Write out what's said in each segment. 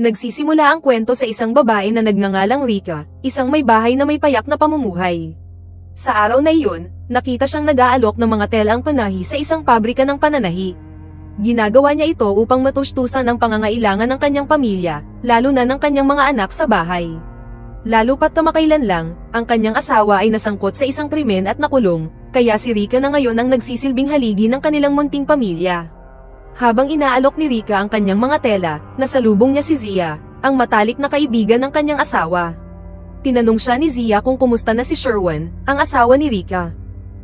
Nagsisimula ang kwento sa isang babae na nagngangalang Rika, isang may bahay na may payak na pamumuhay. Sa araw na iyon, nakita siyang nag-aalok ng mga telang panahi sa isang pabrika ng pananahi. Ginagawa niya ito upang matustusan ang pangangailangan ng kanyang pamilya, lalo na ng kanyang mga anak sa bahay. Lalo pat kamakailan lang, ang kanyang asawa ay nasangkot sa isang krimen at nakulong, kaya si Rika na ngayon ang nagsisilbing haligi ng kanilang munting pamilya. Habang inaalok ni Rika ang kanyang mga tela, nasalubong niya si Zia, ang matalik na kaibigan ng kanyang asawa. Tinanong siya ni Zia kung kumusta na si Sherwin, ang asawa ni Rika.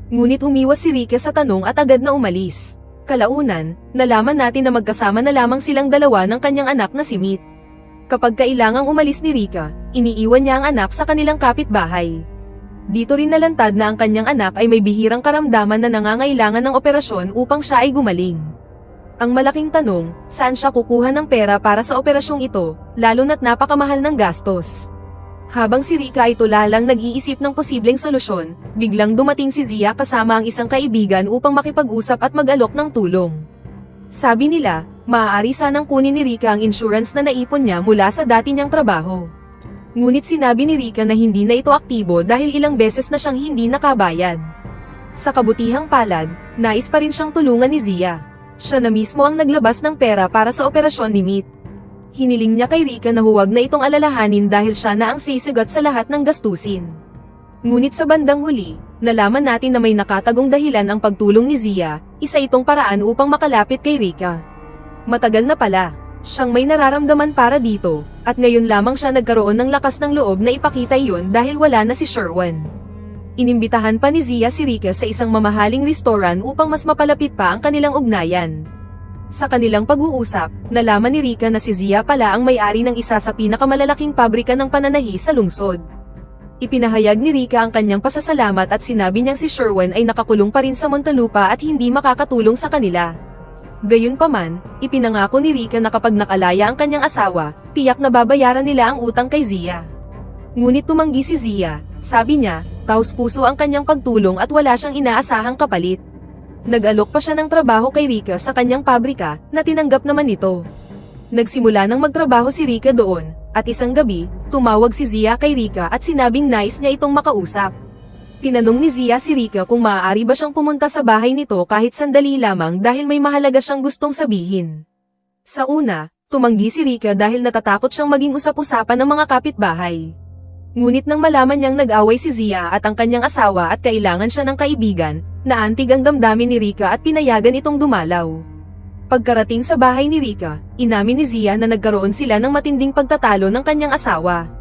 Ngunit umiwas si Rika sa tanong at agad na umalis. Kalaunan, nalaman natin na magkasama na lamang silang dalawa ng kanyang anak na si Meet. Kapag kailangang umalis ni Rika, iniiwan niya ang anak sa kanilang kapitbahay. Dito rin nalantad na ang kanyang anak ay may bihirang karamdaman na nangangailangan ng operasyon upang siya ay gumaling. Ang malaking tanong, saan siya kukuha ng pera para sa operasyong ito, lalo na't napakamahal ng gastos. Habang si Rika ay tulalang nag-iisip ng posibleng solusyon, biglang dumating si Zia kasama ang isang kaibigan upang makipag-usap at mag-alok ng tulong. Sabi nila, maaari sanang kunin ni Rika ang insurance na naipon niya mula sa dati niyang trabaho. Ngunit sinabi ni Rika na hindi na ito aktibo dahil ilang beses na siyang hindi nakabayad. Sa kabutihang palad, nais pa rin siyang tulungan ni Zia. Siya na mismo ang naglabas ng pera para sa operasyon ni Meet. Hiniling niya kay Rika na huwag na itong alalahanin dahil siya na ang sisigat sa lahat ng gastusin. Ngunit sa bandang huli, nalaman natin na may nakatagong dahilan ang pagtulong ni Zia, isa itong paraan upang makalapit kay Rika. Matagal na pala, siyang may nararamdaman para dito, at ngayon lamang siya nagkaroon ng lakas ng loob na ipakita iyon dahil wala na si Sherwin. Inimbitahan pa ni Zia si Rika sa isang mamahaling restoran upang mas mapalapit pa ang kanilang ugnayan. Sa kanilang pag-uusap, nalaman ni Rika na si Zia pala ang may-ari ng isa sa pinakamalalaking pabrika ng pananahi sa lungsod. Ipinahayag ni Rika ang kanyang pasasalamat at sinabi niyang si Sherwin ay nakakulong pa rin sa Montalupa at hindi makakatulong sa kanila. Gayunpaman, ipinangako ni Rika na kapag nakalaya ang kanyang asawa, tiyak na babayaran nila ang utang kay Zia. Ngunit tumanggi si Zia, sabi niya, taos puso ang kanyang pagtulong at wala siyang inaasahang kapalit. Nag-alok pa siya ng trabaho kay Rika sa kanyang pabrika, na tinanggap naman ito. Nagsimula nang magtrabaho si Rika doon, at isang gabi, tumawag si Zia kay Rika at sinabing nais niya itong makausap. Tinanong ni Zia si Rika kung maaari ba siyang pumunta sa bahay nito kahit sandali lamang dahil may mahalaga siyang gustong sabihin. Sa una, tumanggi si Rika dahil natatakot siyang maging usap-usapan ng mga kapitbahay. Ngunit nang malaman niyang nag-away si Zia at ang kanyang asawa at kailangan siya ng kaibigan, naantig ang damdamin ni Rika at pinayagan itong dumalaw. Pagkarating sa bahay ni Rika, inamin ni Zia na nagkaroon sila ng matinding pagtatalo ng kanyang asawa.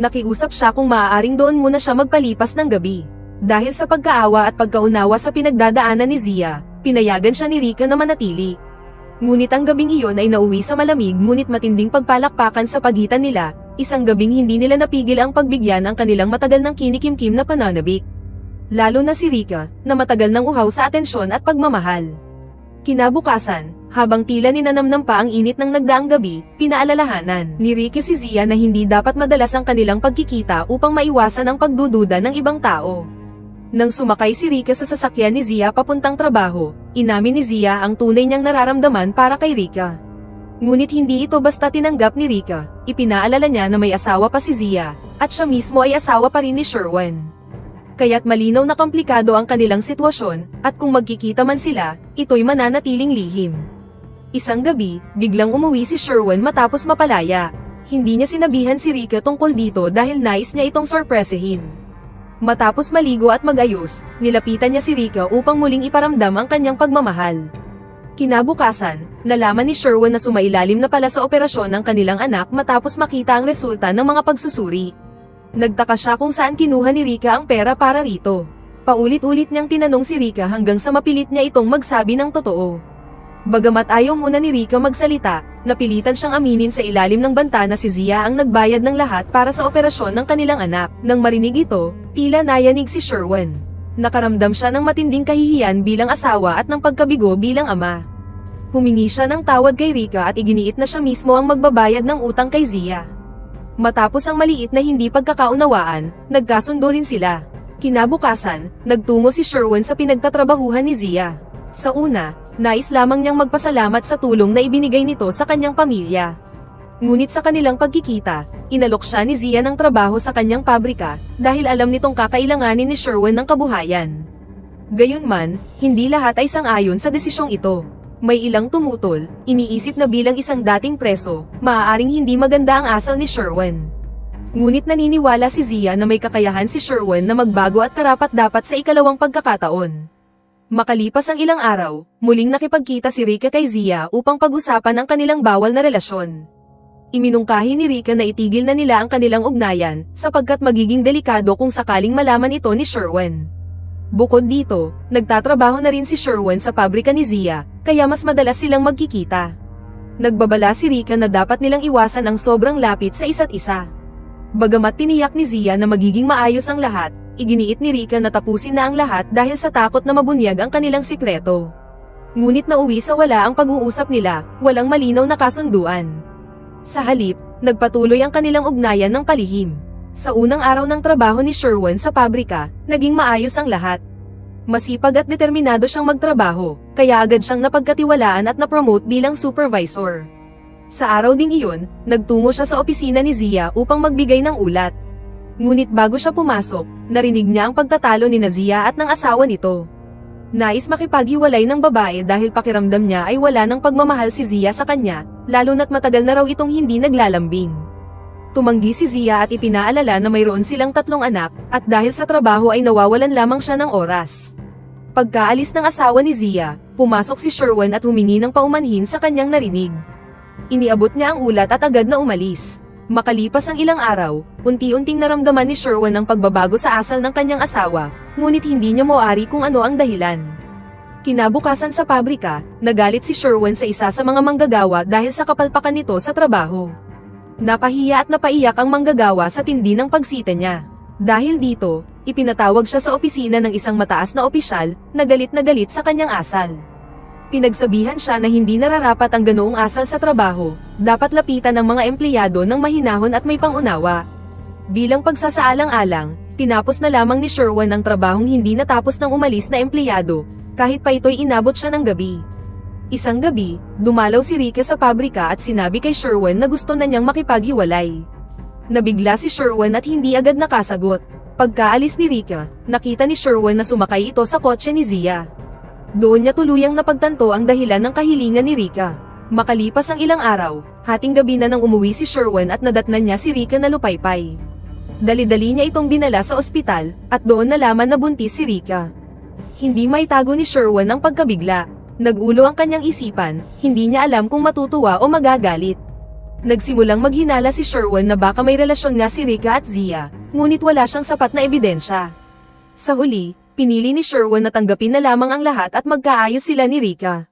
Nakiusap siya kung maaaring doon muna siya magpalipas ng gabi. Dahil sa pagkaawa at pagkaunawa sa pinagdadaanan ni Zia, pinayagan siya ni Rika na manatili. Ngunit ang gabing iyon ay nauwi sa malamig ngunit matinding pagpalakpakan sa pagitan nila, isang gabing hindi nila napigil ang pagbigyan ang kanilang matagal ng kinikimkim na pananabik. Lalo na si Rika, na matagal nang uhaw sa atensyon at pagmamahal. Kinabukasan, habang tila ninanamnam pa ang init ng nagdaang gabi, pinaalalahanan ni Ricky si Zia na hindi dapat madalas ang kanilang pagkikita upang maiwasan ang pagdududa ng ibang tao. Nang sumakay si Rika sa sasakyan ni Zia papuntang trabaho, inamin ni Zia ang tunay niyang nararamdaman para kay Rika. Ngunit hindi ito basta tinanggap ni Rika, ipinaalala niya na may asawa pa si Zia, at siya mismo ay asawa pa rin ni Sherwin. Kaya't malinaw na komplikado ang kanilang sitwasyon, at kung magkikita man sila, ito'y mananatiling lihim. Isang gabi, biglang umuwi si Sherwin matapos mapalaya. Hindi niya sinabihan si Rika tungkol dito dahil nais niya itong sorpresahin. Matapos maligo at magayos, nilapitan niya si Rika upang muling iparamdam ang kanyang pagmamahal. Kinabukasan, nalaman ni Sherwin na sumailalim na pala sa operasyon ng kanilang anak matapos makita ang resulta ng mga pagsusuri. Nagtaka siya kung saan kinuha ni Rika ang pera para rito. Paulit-ulit niyang tinanong si Rika hanggang sa mapilit niya itong magsabi ng totoo. Bagamat ayaw muna ni Rika magsalita, napilitan siyang aminin sa ilalim ng banta na si Zia ang nagbayad ng lahat para sa operasyon ng kanilang anak. Nang marinig ito, tila nayanig si Sherwin. Nakaramdam siya ng matinding kahihiyan bilang asawa at ng pagkabigo bilang ama. Humingi siya ng tawad kay Rika at iginiit na siya mismo ang magbabayad ng utang kay Zia. Matapos ang maliit na hindi pagkakaunawaan, nagkasundo rin sila. Kinabukasan, nagtungo si Sherwin sa pinagtatrabahuhan ni Zia. Sa una, nais lamang niyang magpasalamat sa tulong na ibinigay nito sa kanyang pamilya. Ngunit sa kanilang pagkikita, inalok siya ni Zia ng trabaho sa kanyang pabrika dahil alam nitong kakailanganin ni Sherwin ng kabuhayan. Gayunman, hindi lahat ay sang-ayon sa desisyong ito. May ilang tumutol, iniisip na bilang isang dating preso, maaaring hindi maganda ang asal ni Sherwin. Ngunit naniniwala si Zia na may kakayahan si Sherwin na magbago at karapat-dapat sa ikalawang pagkakataon. Makalipas ang ilang araw, muling nakipagkita si Rika kay Zia upang pag-usapan ang kanilang bawal na relasyon. Iminungkahi ni Rika na itigil na nila ang kanilang ugnayan, sapagkat magiging delikado kung sakaling malaman ito ni Sherwin. Bukod dito, nagtatrabaho na rin si Sherwin sa pabrika ni Zia, kaya mas madalas silang magkikita. Nagbabala si Rika na dapat nilang iwasan ang sobrang lapit sa isa't isa. Bagamat tiniyak ni Zia na magiging maayos ang lahat, iginiit ni Rika na tapusin na ang lahat dahil sa takot na mabunyag ang kanilang sikreto. Ngunit nauwi sa wala ang pag-uusap nila, walang malinaw na kasunduan. Sa halip, nagpatuloy ang kanilang ugnayan ng palihim. Sa unang araw ng trabaho ni Sherwin sa pabrika, naging maayos ang lahat. Masipag at determinado siyang magtrabaho, kaya agad siyang napagkatiwalaan at napromote bilang supervisor. Sa araw ding iyon, nagtungo siya sa opisina ni Zia upang magbigay ng ulat. Ngunit bago siya pumasok, narinig niya ang pagtatalo ni Nazia at ng asawa nito. Nais makipaghiwalay ng babae dahil pakiramdam niya ay wala ng pagmamahal si Zia sa kanya, lalo na't matagal na raw itong hindi naglalambing. Tumanggi si Zia at ipinaalala na mayroon silang tatlong anak, at dahil sa trabaho ay nawawalan lamang siya ng oras. Pagkaalis ng asawa ni Zia, pumasok si Sherwin at humingi ng paumanhin sa kanyang narinig. Iniabot niya ang ulat at agad na umalis. Makalipas ang ilang araw, unti-unting naramdaman ni Sherwin ang pagbabago sa asal ng kanyang asawa, ngunit hindi niya moari kung ano ang dahilan. Kinabukasan sa pabrika, nagalit si Sherwin sa isa sa mga manggagawa dahil sa kapalpakan nito sa trabaho. Napahiya at napaiyak ang manggagawa sa tindi ng pagsita niya. Dahil dito, ipinatawag siya sa opisina ng isang mataas na opisyal, na galit na galit sa kanyang asal. Pinagsabihan siya na hindi nararapat ang ganoong asal sa trabaho, dapat lapitan ng mga empleyado ng mahinahon at may pangunawa. Bilang pagsasaalang-alang, tinapos na lamang ni Sherwin ang trabahong hindi natapos ng umalis na empleyado, kahit pa ito'y inabot siya ng gabi. Isang gabi, dumalaw si Rika sa pabrika at sinabi kay Sherwin na gusto na niyang makipaghiwalay. Nabigla si Sherwin at hindi agad nakasagot. Pagkaalis ni Rika, nakita ni Sherwin na sumakay ito sa kotse ni Zia. Doon niya tuluyang napagtanto ang dahilan ng kahilingan ni Rika. Makalipas ang ilang araw, hating gabi na nang umuwi si Sherwin at nadatnan niya si Rika na lupaypay. Dali-dali niya itong dinala sa ospital, at doon nalaman na buntis si Rika. Hindi may ni Sherwin ang pagkabigla. Nagulo ang kanyang isipan, hindi niya alam kung matutuwa o magagalit. Nagsimulang maghinala si Sherwin na baka may relasyon nga si Rika at Zia, ngunit wala siyang sapat na ebidensya. Sa huli, pinili ni Sherwin na tanggapin na lamang ang lahat at magkaayos sila ni Rika.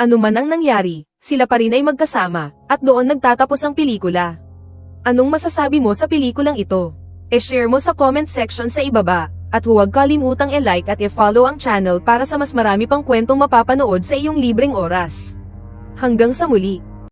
Ano man ang nangyari, sila pa rin ay magkasama, at doon nagtatapos ang pelikula. Anong masasabi mo sa pelikulang ito? E-share mo sa comment section sa ibaba, at huwag kalimutang i-like at i-follow ang channel para sa mas marami pang kwentong mapapanood sa iyong libreng oras. Hanggang sa muli!